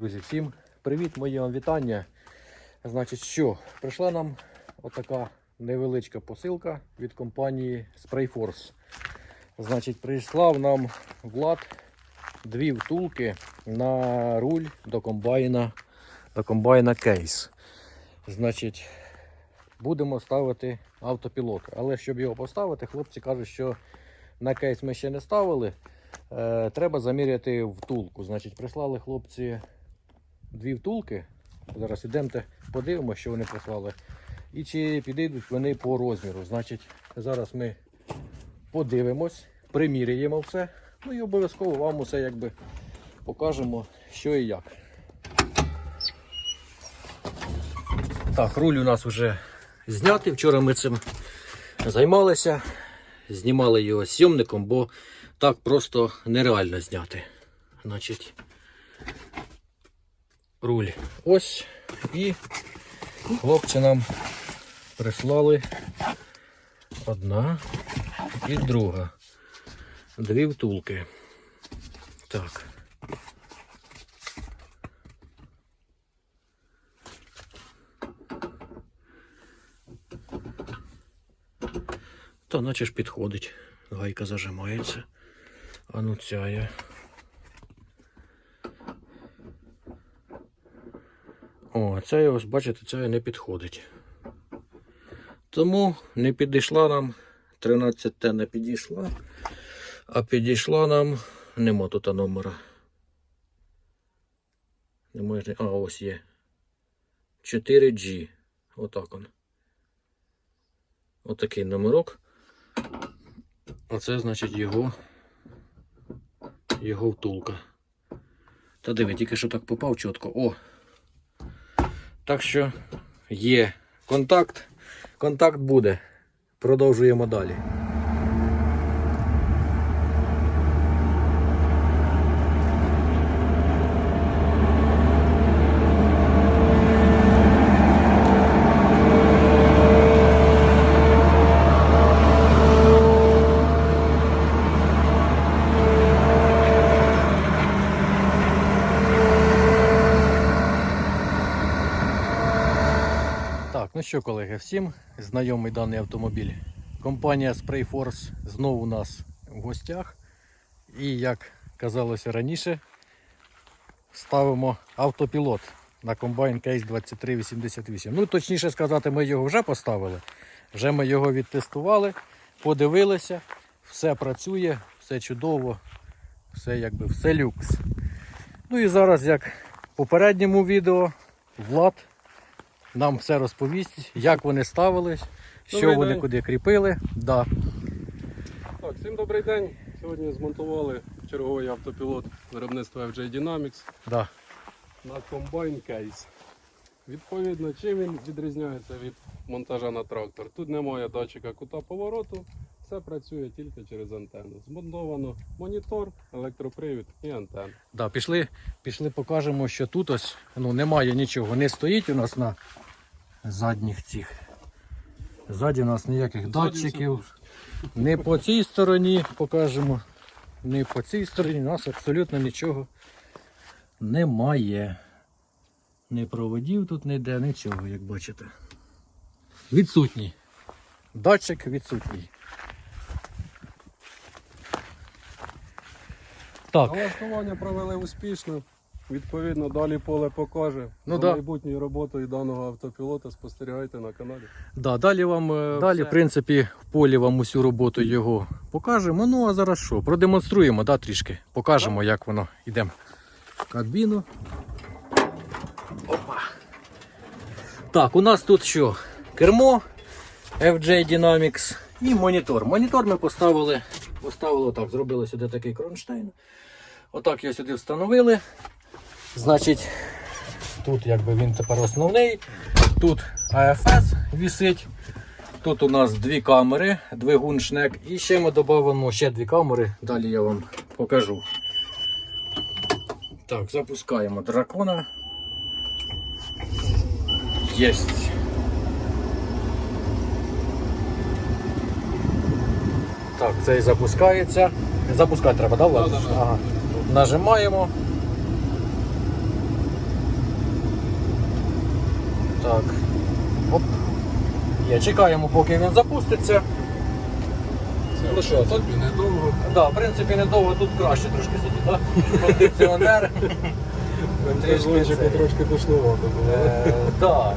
Друзі, всім привіт, мої вам вітання. Значить, що, прийшла нам отака невеличка посилка від компанії Sprayforce. Значить, прийшла нам Влад дві втулки на руль до комбайна, до комбайна кейс. Значить, будемо ставити автопілот. Але щоб його поставити, хлопці кажуть, що на кейс ми ще не ставили. Е, треба заміряти втулку. Значить, прислали хлопці дві втулки. Зараз ідемте, подивимося, що вони прислали. І чи підійдуть вони по розміру. Значить, зараз ми подивимось, приміряємо все. Ну і обов'язково вам усе якби покажемо, що і як. Так, руль у нас вже знятий. Вчора ми цим займалися. Знімали його зйомником, бо так просто нереально зняти. Значить, руль ось і хлопці нам прислали одна і друга. Дві втулки. Так. Та наче ж підходить. Гайка зажимається. А ну ця є. О, ця, ось, бачите, ця не підходить. Тому не підійшла нам. 13 Т не підійшла. А підійшла нам. Нема тут номера. Немає. ж- А, ось є. 4G. Отак он. Отакий номерок. Оце значить його. Його втулка. Та диви, тільки що так попав чітко. О! Так що є контакт. Контакт буде. Продовжуємо далі. Що, колеги, всім знайомий даний автомобіль. Компанія Sprayforce знову у нас в гостях. І як казалося раніше, ставимо автопілот на комбайн Case 2388. Ну, точніше сказати, ми його вже поставили. Вже ми його відтестували, подивилися, все працює, все чудово, все якби все люкс. Ну і зараз, як в попередньому відео, Влад нам все розповість, як вони ставились, що Добрий вони день. куди кріпили. Да. Так, всім добрий день. Сьогодні змонтували черговий автопілот виробництва FJ Dynamics Да. на комбайн кейс. Відповідно, чим він відрізняється від монтажа на трактор? Тут немає датчика кута повороту, все працює тільки через антенну. Змонтовано монітор, електропривід і антенна. Да, пішли, пішли, покажемо, що тут ось ну, немає нічого. Не стоїть у нас на задніх цих. Ззаді у нас ніяких датчиків. Не по цій стороні покажемо. Не по цій стороні у нас абсолютно нічого немає. Не проводів тут ніде, нічого, як бачите. Відсутній. Датчик відсутній. Так, Налаштування провели успішно. Відповідно, далі поле покаже. Ну За да. майбутньою роботою даного автопілота спостерігайте на каналі. Да, далі вам е, далі, в принципі, в полі вам усю роботу його покажемо. Ну а зараз що? Продемонструємо, да, трішки. Покажемо, як воно йдемо. в Кабіну. Опа. Так, у нас тут що? Кермо FJ Dynamics і монітор. Монітор ми поставили, поставили так, зробили сюди такий кронштейн. Отак його сюди встановили. Значить, тут якби він тепер основний. Тут АФС висить. Тут у нас дві камери, двигун шнек. І ще ми додамо ще дві камери. Далі я вам покажу. Так, запускаємо дракона. Єсть. Так, це і запускається. Запускати треба, так? Да, ага. Нажимаємо. Так. Оп. Є. Чекаємо, поки він запуститься. Ну що, так. Да, в принципі, недовго тут краще трошки сидіти, так? Кондиціонер. Трішки трошки було. Е, так.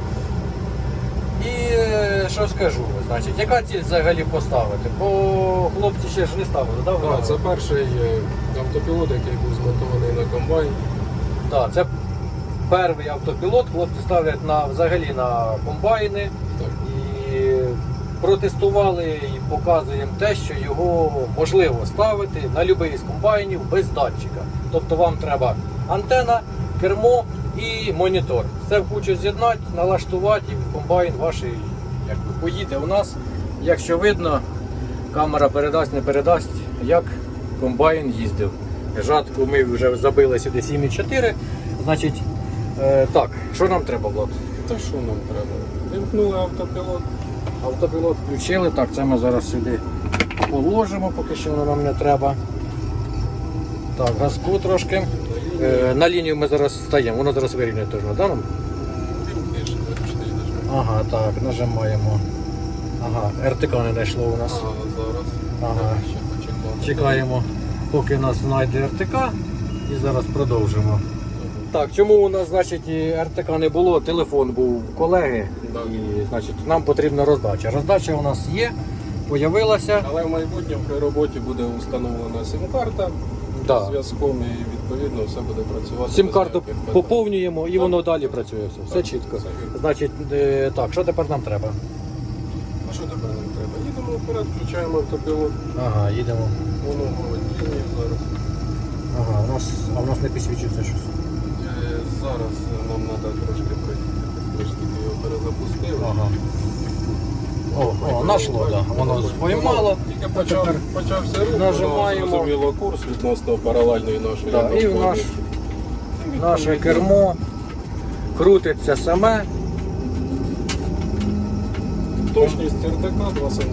Що скажу, значить, яка ціль взагалі поставити? Бо хлопці ще ж не ставили, так? Так, це перший автопілот, який був змонтований на комбайн. Так, це перший автопілот, хлопці ставлять на, взагалі на комбайни Так. і протестували і показуємо те, що його можливо ставити на будь-який з комбайнів без датчика. Тобто вам треба антена, кермо і монітор. Все в кучу з'єднати, налаштувати і в комбайн ваш якби, поїде у нас. Якщо видно, камера передасть, не передасть, як комбайн їздив. Жатку ми вже забили сюди 7,4. Значить, е, так, що нам треба, Влад? Та що нам треба? Вимкнули автопілот. Автопілот включили. Так, це ми зараз сюди положимо, поки що воно нам не треба. Так, газку трошки. Е, на лінію ми зараз стаємо. Воно зараз вирівняє теж, да, нам? Ага, так, нажимаємо. Ага, РТК не знайшло у нас. А зараз. Ага. Чекаємо, поки нас знайде РТК і зараз продовжимо. Так, чому у нас, значить, і РТК не було? Телефон був у колеги, і значить, нам потрібна роздача. Роздача у нас є, появилася. Але в майбутньому при роботі буде встановлена сім-карта Да. зв'язком і відповідно все буде працювати. Сім-карту ніяких питань. поповнюємо і воно далі працює. Все, все Так, чітко. все вірно. Значить, е, так, що тепер нам треба? А що тепер нам треба? Їдемо вперед, включаємо автопілот. Ага, їдемо. Воно говорить лінію зараз. Ага, у нас, а у нас не підсвічується щось. Е, Зараз нам треба трошки пройти. Ми його перезапустили. Ага. О, о, нашло, да. Воно споймало. Тільки почав, Тепер почався рух, нажимаємо. воно зрозуміло курс відносно паралельної нашої. Да, і в наш, наше кермо крутиться саме. Точність РТК 2 см.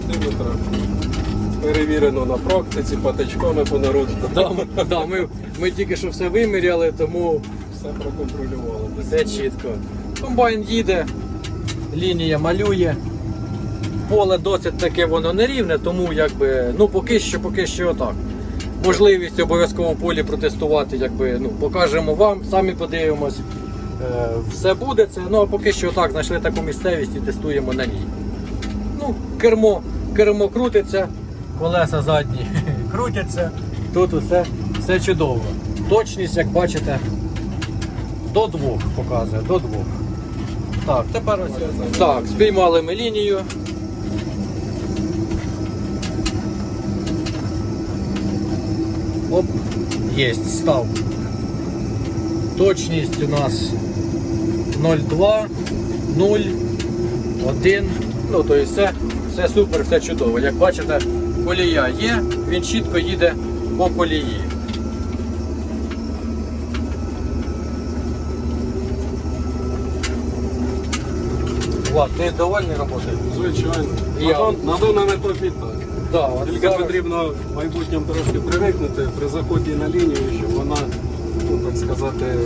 Перевірено на практиці, патичками по народу. Да, ми, да, ми, ми тільки що все виміряли, тому Все проконтролювали. все чітко. Комбайн їде, лінія малює. Поле досить таке воно нерівне, тому якби, ну поки що, поки що отак. Можливість обов'язково в полі протестувати, якби, ну, покажемо вам, самі подивимось. Е, все буде це. Ну а поки що так, знайшли таку місцевість і тестуємо на ній. Ну, кермо, кермо крутиться, колеса задні крутяться. Тут усе, все чудово. Точність, як бачите, до двох показує, до двох. Так, тепер ось. Так, спіймали ми лінію. Оп, єсть, став. Точність у нас 0,2, 0, 1. Ну, то є все, все супер, все чудово. Як бачите, колія є, він чітко їде по колії. Влад, ти довольний роботою? Звичайно. Я- Надо, надо на пропітати. Да, от Тільки зараз- потрібно в майбутньому трошки привикнути при заході на лінію, щоб вона, ну так сказати,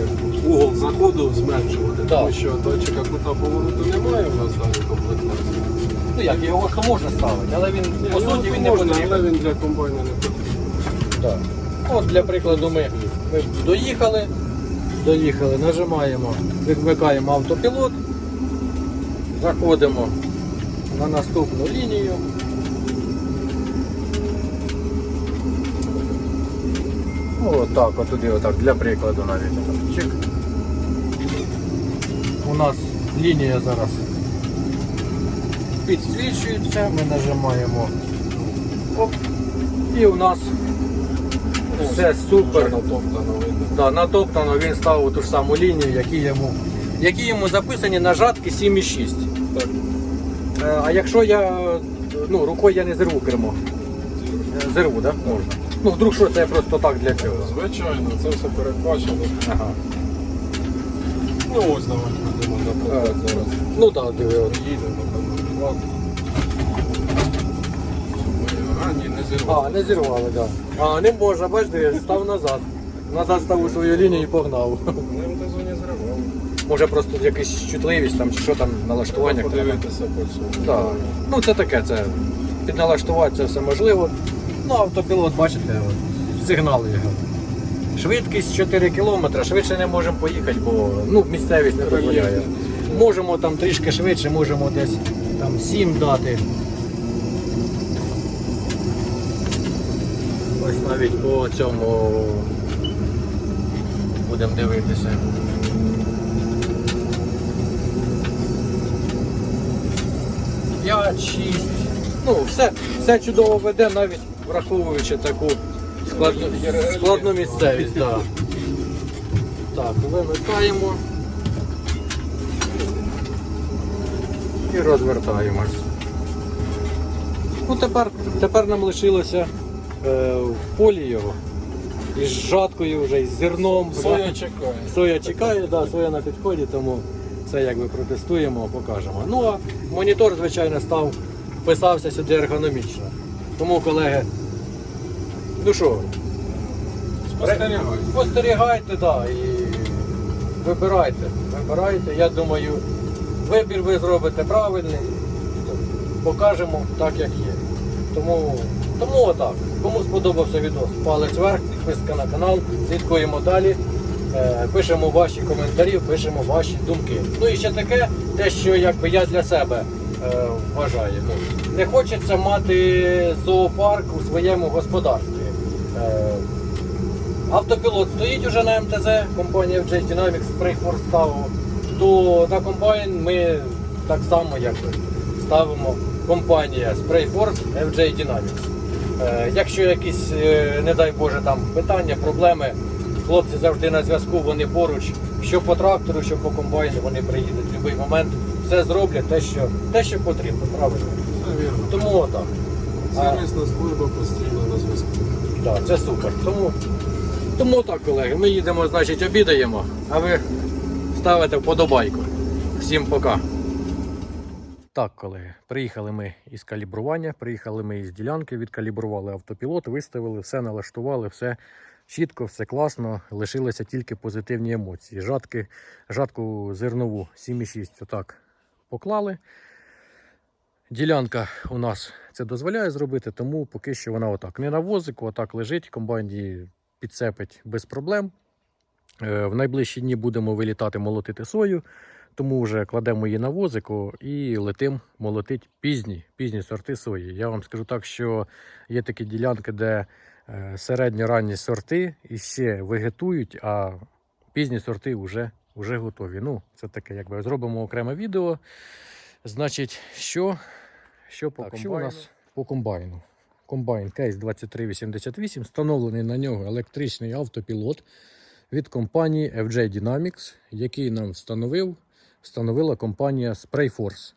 угол заходу зменшувати. Так. Тому що датчика кута повороту немає в нас далі комплектації. Ну як, його то можна ставити, але він по суті він не можна, потрібен. але він для комбайна не потрібен. Да. От для прикладу ми, ми доїхали, доїхали, нажимаємо, вимикаємо автопілот, заходимо на наступну лінію. О, так, от туди, отак, для прикладу навіть. отак, Чик. У нас лінія зараз підсвічується, ми нажимаємо оп, і у нас все супер. Натоптано видно. Да, натоптано він ставив ту ж саму лінію, які йому, які йому записані на жатки 7,6. Так. Е, А якщо я ну, рукою я не зірву кермо. Е, Зірву, так? Да? Можна. Ну, вдруг що це просто так для цього. Звичайно, це все передбачено. Ага. Ну ось давайте будемо запускати Е, зараз. Ну так, диви, от. Їдемо там на А, ні, не зірвали. А, не зірвали, так. Да. А, не можна, бачите, став назад. Назад став у свою лінію і погнав. На МТЗ не зривали. Може просто якась чутливість там, чи що там налаштування. Подивитися по цьому. Так. Ну це таке, це підналаштувати це все можливо. Ну, автопілот, бачите, сигнали його. Швидкість 4 км, швидше не можемо поїхати, бо ну, місцевість не дозволяє. Можемо там трішки швидше, можемо десь там 7 дати. Ось навіть по цьому будемо дивитися. П'ять, шість. Ну, все, все чудово веде, навіть враховуючи таку складну, складну місцевість. Да. Так, вимикаємо і розвертаємось. Ну, тепер, тепер нам лишилося е, в полі його із жаткою вже, із зерном. Соя чекає. Соя чекає, да, соя на підході, тому це якби протестуємо, покажемо. Ну а монітор, звичайно, став, вписався сюди ергономічно. Тому, колеги, ну що, Спостерігай. спостерігайте, да, і вибирайте. Вибирайте. Я думаю, вибір ви зробите правильний. Покажемо так, як є. Тому, тому отак. Кому сподобався відео, палець вверх, підписка на канал, слідкуємо далі. Е, Пишемо ваші коментарі, пишемо ваші думки. Ну і ще таке, те, що якби я для себе е, вважаю. Ну, не хочеться мати зоопарк у своєму господарстві. Е, Автопілот стоїть уже на МТЗ, компанія FJ Dynamics ставив, то на комбайн ми так само як ставимо компанія Sprayforce FJ Dynamics. Е, якщо якісь, не дай Боже, там питання, проблеми, хлопці завжди на зв'язку, вони поруч, що по трактору, що по комбайну, вони приїдуть в будь-який момент, все зроблять те, що, те, що потрібно, правильно. Все вірно. Тому отак. Сервісна служба постійно на зв'язку. Так, це супер. Тому, тому так, колеги, ми їдемо, значить, обідаємо, а ви ставите вподобайку. Всім пока. Так, колеги, приїхали ми із калібрування, приїхали ми із ділянки, відкалібрували автопілот, виставили, все налаштували, все чітко, все класно. Лишилися тільки позитивні емоції. Жатки, жатку зернову 7,6 отак поклали. Ділянка у нас це дозволяє зробити, тому поки що вона отак. Не на возику, отак лежить, комбайн підцепить без проблем. Е, В найближчі дні будемо вилітати молотити сою, тому вже кладемо її на возику і летим молотити пізні, пізні сорти сої. Я вам скажу так, що є такі ділянки, де е, середньо-ранні сорти і ще вегетують, а пізні сорти вже, вже готові. Ну, це таке, якби зробимо окреме відео. Значить, що, що по Так, комбайну? що у нас по комбайну? Комбайн Кейс 2388, встановлений на нього електричний автопілот від компанії FJ Dynamics, який нам встановив, встановила компанія Sprayforce.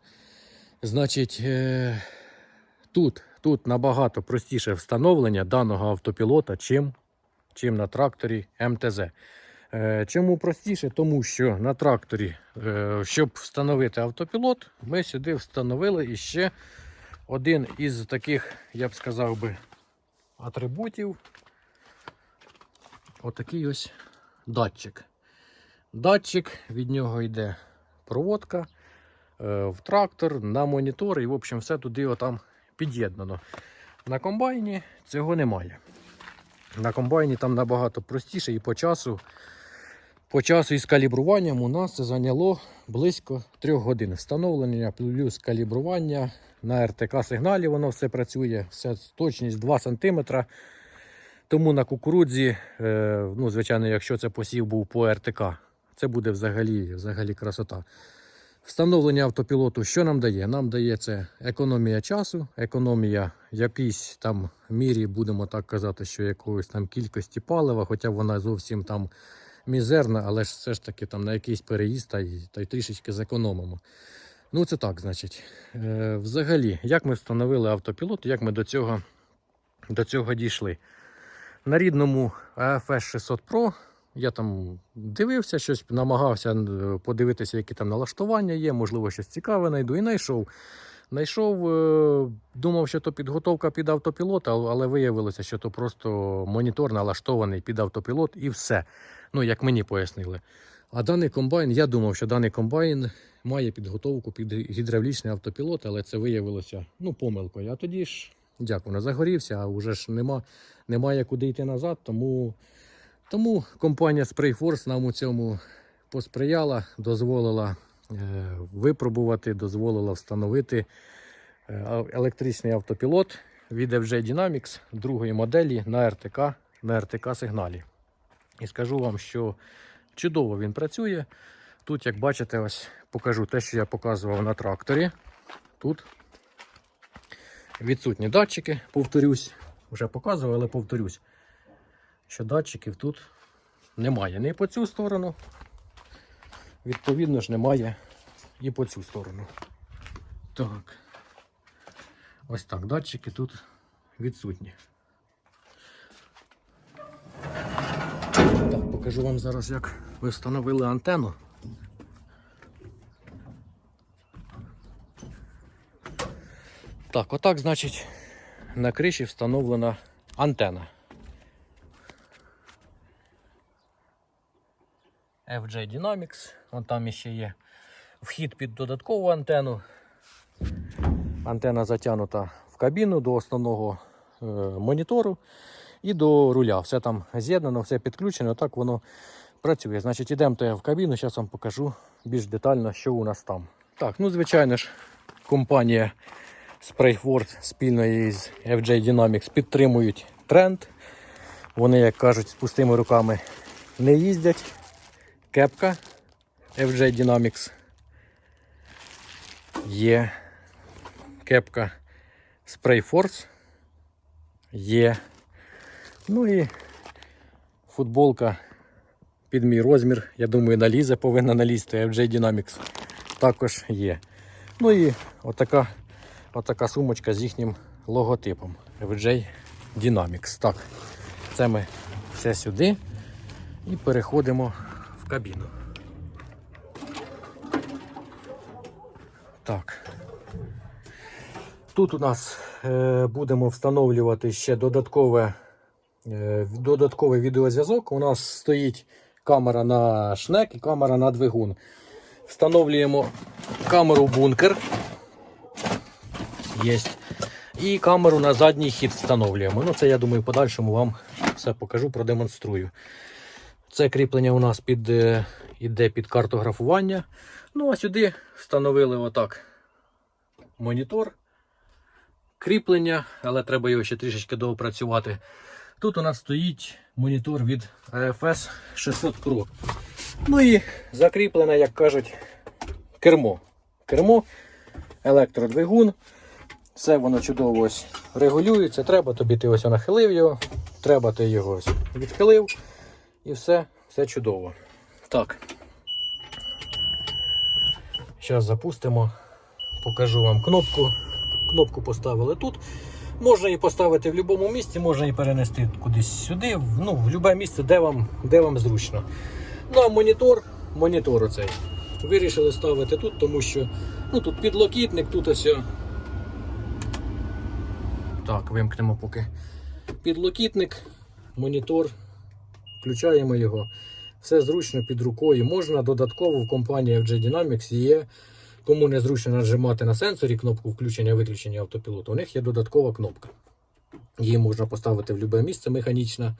Значить, е, тут, тут набагато простіше встановлення даного автопілота, чим, чим на тракторі МТЗ. Е, Чому простіше? Тому що на тракторі, е, щоб встановити автопілот, ми сюди встановили іще один із таких, я б сказав би, атрибутів. Отакий ось датчик. Датчик, від нього йде проводка е, в трактор, на монітор, і, в общем, все туди отам під'єднано. На комбайні цього немає. На комбайні там набагато простіше і по часу. По часу із калібруванням у нас це зайняло близько 3 годин. Встановлення плюс калібрування на РТК сигналі воно все працює, все точність 2 см. Тому на кукурудзі, е, ну, звичайно, якщо це посів був по РТК, це буде взагалі, взагалі красота. Встановлення автопілоту що нам дає? Нам дає це економія часу, економія якійсь там мірі, будемо так казати, що якоїсь там кількості палива, хоча вона зовсім там мізерна, але ж все ж таки там на якийсь переїзд та й, та й трішечки зекономимо. Ну, це так, значить. Е, взагалі, як ми встановили автопілот, як ми до цього, до цього дійшли? На рідному AFS 600 Pro я там дивився, щось намагався е, подивитися, які там налаштування є, можливо, щось цікаве знайду і знайшов. Знайшов, е, думав, що то підготовка під автопілот, але виявилося, що то просто монітор налаштований під автопілот і все. Ну, як мені пояснили. А даний комбайн, я думав, що даний комбайн має підготовку під гідравлічний автопілот, але це виявилося ну, помилкою. А тоді ж, як воно, загорівся, а вже ж нема, немає куди йти назад. Тому, тому компанія Sprayforce нам у цьому посприяла, дозволила е, випробувати, дозволила встановити е, електричний автопілот від FJ Dynamics другої моделі на РТК, на РТК сигналі. І скажу вам, що чудово він працює. Тут, як бачите, ось покажу те, що я показував на тракторі. Тут відсутні датчики, повторюсь. Вже показував, але повторюсь, що датчиків тут немає ні по цю сторону. Відповідно ж, немає і по цю сторону. Так. Ось так, датчики тут відсутні. Так, покажу вам зараз, як ви встановили антенну. Так, отак, значить, на криші встановлена антена. FJ Dynamics, вон там ще є вхід під додаткову антенну. Антена затягнута в кабіну до основного е, монітору і до руля. Все там з'єднано, все підключено, так воно працює. Значить, йдемо в кабіну, зараз вам покажу більш детально, що у нас там. Так, ну звичайно ж, компанія Sprayforce спільно із FJ Dynamics підтримують тренд. Вони, як кажуть, з пустими руками не їздять. Кепка FJ Dynamics є кепка Sprayforce є. Ну і футболка під мій розмір. Я думаю, налізе, повинна налізти. FJ Dynamics також є. Ну і отака, отака сумочка з їхнім логотипом FJ Dynamics. Так, це ми все сюди і переходимо в кабіну. Так. Тут у нас е, будемо встановлювати ще додаткове, додатковий відеозв'язок. У нас стоїть камера на шнек і камера на двигун. Встановлюємо камеру бункер. Єсть. І камеру на задній хід встановлюємо. Ну, це я думаю, в подальшому вам все покажу, продемонструю. Це кріплення у нас під, е, іде під картографування. Ну, а сюди встановили отак монітор кріплення, але треба його ще трішечки доопрацювати. Тут у нас стоїть монітор від AFS 600 Pro. Ну і закріплене, як кажуть, кермо. Кермо, електродвигун. Все воно чудово ось регулюється. Треба тобі ти ось нахилив його, треба ти його ось відхилив. І все, все чудово. Так. Зараз запустимо, покажу вам кнопку. Кнопку поставили тут. Можна її поставити в будь-якому місці, можна її перенести кудись сюди, ну, в будь-яке місце, де вам, де вам зручно. Ну а монітор, монітор оцей. Вирішили ставити тут, тому що ну, тут підлокітник, тут ось. Так, вимкнемо поки. Підлокітник, монітор, включаємо його. Все зручно під рукою. Можна додатково в компанії FJ Dynamics є. Кому не зручно нажимати на сенсорі кнопку включення-виключення автопілоту, у них є додаткова кнопка. Її можна поставити в будь-яке місце, механічна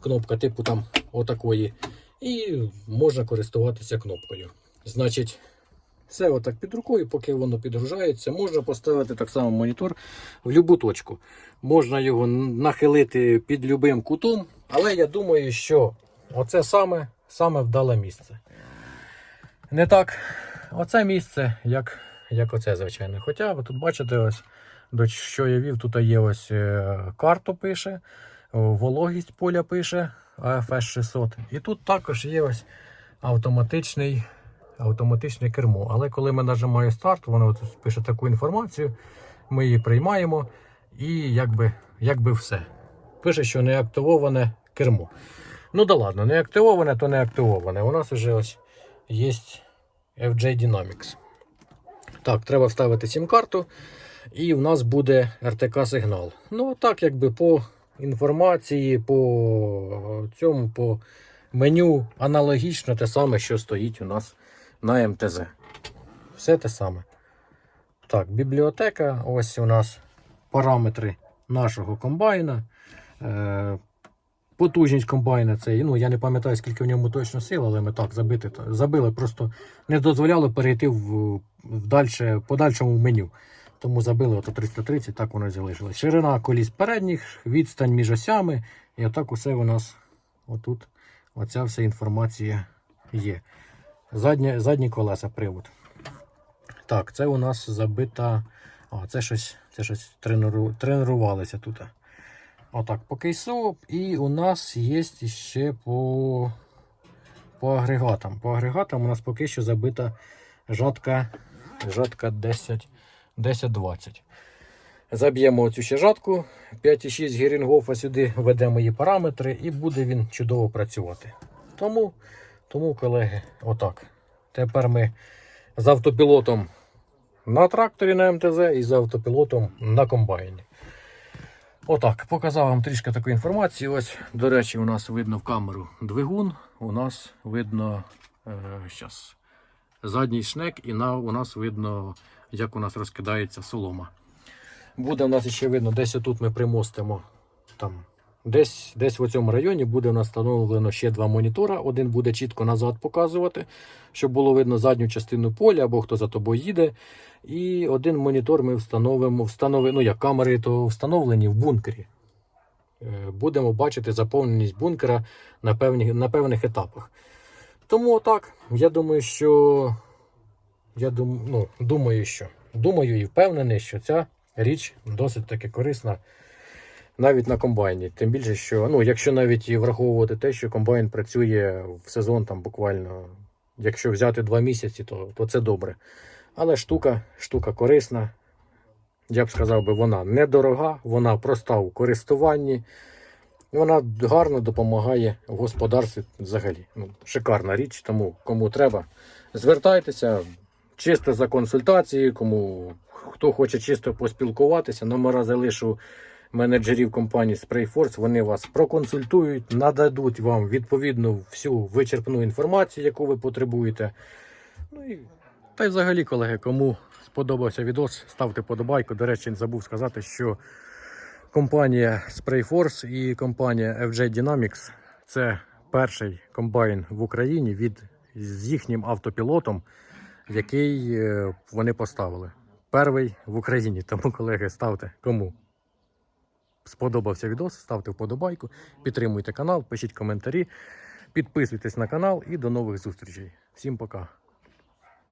кнопка, типу там отакої. І можна користуватися кнопкою. Значить, все отак під рукою, поки воно підгружається, можна поставити так само монітор в будь-яку точку. Можна його нахилити під будь-яким кутом, але я думаю, що оце саме, саме вдале місце. Не так, оце місце, як, як оце, звичайно. Хоча ви тут бачите, ось, до що я вів, тут є ось е, карту пише, вологість поля пише, AFS 600. І тут також є ось автоматичний, автоматичне кермо. Але коли ми нажимаємо старт, воно пише таку інформацію, ми її приймаємо і якби, якби все. Пише, що не активоване кермо. Ну да ладно, не активоване, то не активоване. У нас вже ось є FJ Dynamics. Так, треба вставити сім-карту, і в нас буде RTK сигнал. Ну, так, якби по інформації, по цьому, по Меню аналогічно те саме, що стоїть у нас на МТЗ. Все те саме. Так, бібліотека. Ось у нас параметри нашого комбайна. Потужність комбайна це, ну я не пам'ятаю, скільки в ньому точно сил, але ми так забити, забили, просто не дозволяло перейти в, в дальше, подальшому меню. Тому забили ото 330, так воно і залишилось. Ширина коліс передніх, відстань між осями. І отак усе у нас отут. Оця вся інформація є. Заднє, задні колеса привод. Так, це у нас забита. А, це щось, це щось тренеру, тренувалися тут. Отак, по кейсу. І у нас є ще по, по агрегатам. По агрегатам у нас поки що забита жатка, жатка 10, 10-20. Заб'ємо оцю ще жатку 5,6 Герінгофа сюди, введемо її параметри і буде він чудово працювати. Тому, тому колеги, отак. Тепер ми з автопілотом на тракторі на МТЗ і з автопілотом на комбайні. Отак, показав вам трішки такої інформації. Ось, до речі, у нас видно в камеру двигун, у нас видно е, задній шнек, і на, у нас видно, як у нас розкидається солома. Буде у нас ще видно, десь отут ми примостимо. Там, десь, десь в цьому районі буде встановлено ще два монітора. Один буде чітко назад показувати, щоб було видно задню частину поля або хто за тобою їде. І один монітор ми встановимо, встанови, ну як камери то встановлені в бункері. Е, Будемо бачити заповненість бункера на, певні, на певних етапах. Тому так, я думаю, що я дум, ну, думаю, що думаю і впевнений, що ця річ досить таки корисна навіть на комбайні. Тим більше, що ну, якщо навіть і враховувати те, що комбайн працює в сезон там буквально, якщо взяти два місяці, то, то це добре. Але штука, штука корисна. Я б сказав би, вона недорога, вона проста у користуванні. Вона гарно допомагає в господарстві взагалі. Ну, шикарна річ, тому кому треба, звертайтеся чисто за консультацією, кому хто хоче чисто поспілкуватися, номера залишу менеджерів компанії Sprayforce, вони вас проконсультують, нададуть вам відповідну всю вичерпну інформацію, яку ви потребуєте. Ну і та й взагалі, колеги, кому сподобався відос, ставте подобайку. До речі, забув сказати, що компанія Sprayforce і компанія FJ Dynamics це перший комбайн в Україні від з їхнім автопілотом, який е, вони поставили. Перший в Україні. Тому, колеги, ставте кому сподобався відос, ставте вподобайку, підтримуйте канал, пишіть коментарі, підписуйтесь на канал і до нових зустрічей. Всім пока!